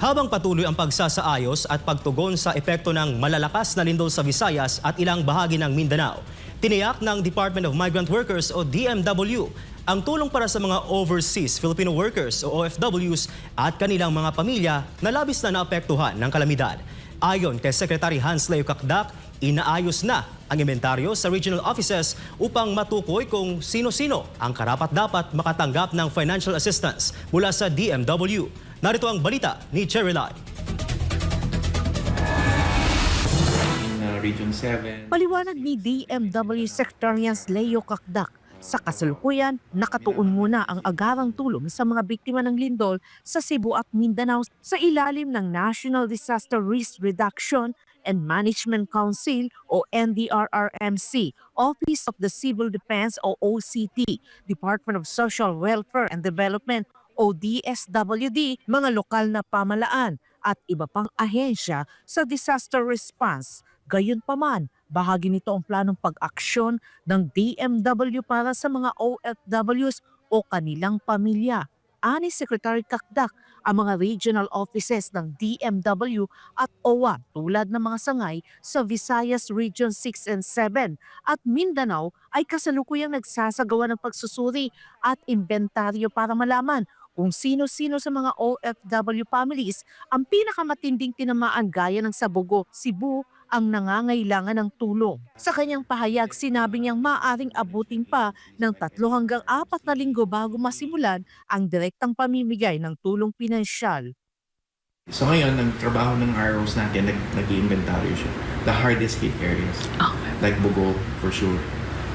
Habang patuloy ang pagsasaayos at pagtugon sa epekto ng malalakas na lindol sa Visayas at ilang bahagi ng Mindanao, tiniyak ng Department of Migrant Workers o DMW ang tulong para sa mga overseas Filipino workers o OFWs at kanilang mga pamilya na labis na naapektuhan ng kalamidad. Ayon kay Secretary Hans Leo Kakdak, inaayos na ang inventaryo sa regional offices upang matukoy kung sino-sino ang karapat-dapat makatanggap ng financial assistance mula sa DMW. Narito ang balita ni Cherry Lai. uh, Region 7. Paliwanag ni DMW Secretariat Leo Kakdak, sa kasalukuyan, nakatuon muna ang agarang tulong sa mga biktima ng lindol sa Cebu at Mindanao sa ilalim ng National Disaster Risk Reduction and Management Council o NDRRMC, Office of the Civil Defense o OCT, Department of Social Welfare and Development o DSWD, mga lokal na pamalaan at iba pang ahensya sa disaster response. Gayunpaman, bahagi nito ang planong pag-aksyon ng DMW para sa mga OFWs o kanilang pamilya. Ani Secretary Kakdak, ang mga regional offices ng DMW at OWA tulad ng mga sangay sa Visayas Region 6 and 7 at Mindanao ay kasalukuyang nagsasagawa ng pagsusuri at inventaryo para malaman kung sino-sino sa mga OFW families ang pinakamatinding tinamaan gaya ng Sabugo, Cebu ang nangangailangan ng tulong. Sa kanyang pahayag, sinabi niyang maaring abutin pa ng tatlo hanggang apat na linggo bago masimulan ang direktang pamimigay ng tulong pinansyal. So ngayon, ang trabaho ng ROs natin, nag nag-inventory siya. The hardest hit areas. Like Bugo, for sure.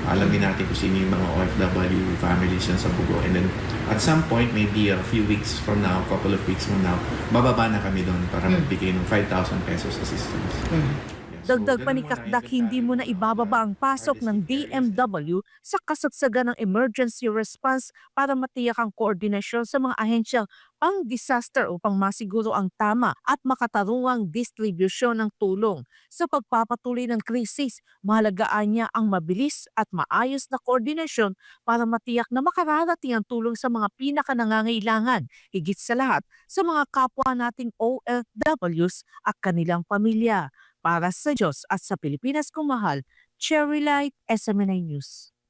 Alamin natin kung sino yung mga OFW families yan sa Bugo. And then, at some point, maybe a few weeks from now, couple of weeks from now, bababa na kami doon para magbigay ng 5,000 pesos assistance. So Dagdag pa ni Kakdak, hindi mo na ibababa ang pasok ng DMW sa kasagsagan ng emergency response para matiyak ang koordinasyon sa mga ahensyang pang-disaster upang masiguro ang tama at makatarungang distribusyon ng tulong. Sa pagpapatuloy ng krisis, mahalagaan niya ang mabilis at maayos na koordinasyon para matiyak na makararating ang tulong sa mga pinakanangangailangan, higit sa lahat sa mga kapwa nating OFWs at kanilang pamilya para sa Diyos at sa Pilipinas kung mahal, Cherry Light, SMNI News.